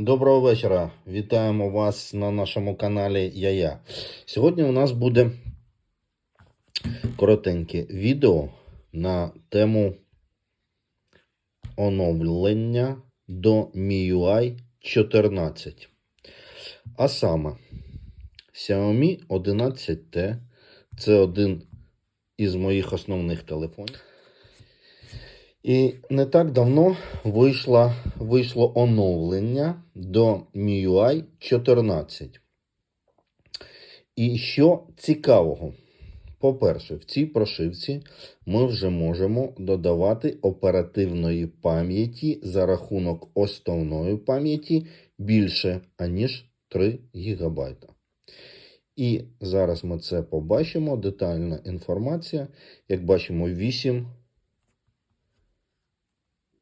Доброго вечора. Вітаємо вас на нашому каналі Я-Я. Сьогодні у нас буде коротеньке відео на тему оновлення до MIUI 14. А саме Xiaomi 11T це один із моїх основних телефонів. І не так давно вийшло, вийшло оновлення до MIUI 14. І що цікавого? По-перше, в цій прошивці ми вже можемо додавати оперативної пам'яті за рахунок основної пам'яті більше, аніж 3 ГБ. І зараз ми це побачимо. Детальна інформація. Як бачимо, 8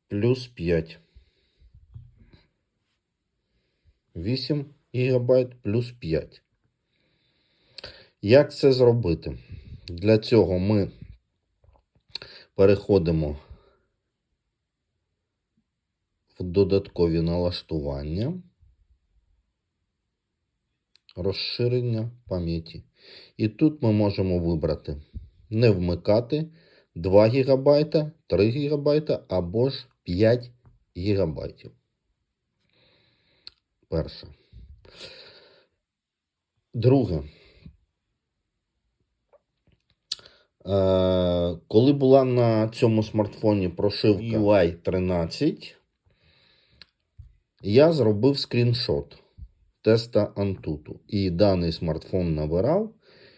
плюс 5. 8 ГБ плюс 5. Як це зробити? Для цього ми переходимо в додаткові налаштування, розширення пам'яті. І тут ми можемо вибрати не вмикати 2 ГБ, 3 ГБ або ж 5 ГБ. Перше. Друге. Е, коли була на цьому смартфоні прошивка UI 13, я зробив скріншот теста Antutu. І даний смартфон набирав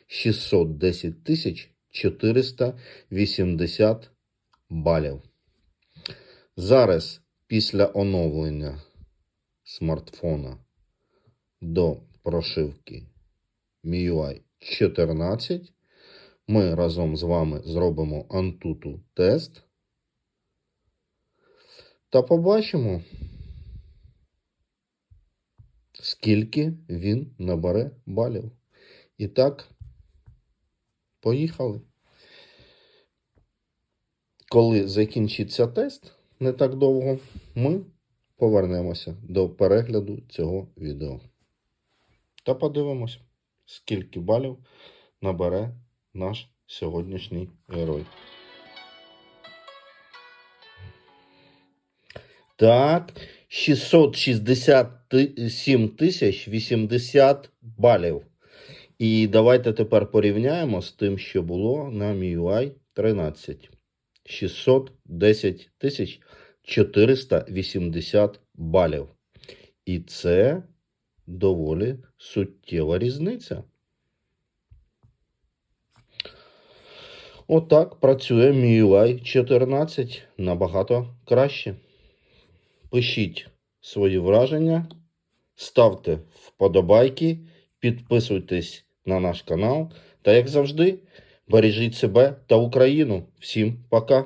610 тисяч 480 балів. Зараз, після оновлення смартфона до прошивки MIUI 14, ми разом з вами зробимо Antutu тест та побачимо, скільки він набере балів. І так, поїхали. Коли закінчиться тест, не так довго, ми повернемося до перегляду цього відео. Та подивимося, скільки балів набере наш сьогоднішній герой. Так, 667 тисяч 80 балів. І давайте тепер порівняємо з тим, що було на MIUI 13. 610 тисяч 480 балів. І це доволі суттєва різниця. Отак працює MIUI 14 набагато краще. Пишіть свої враження, ставте вподобайки, підписуйтесь на наш канал. Та, як завжди, бережіть себе та Україну. Всім пока!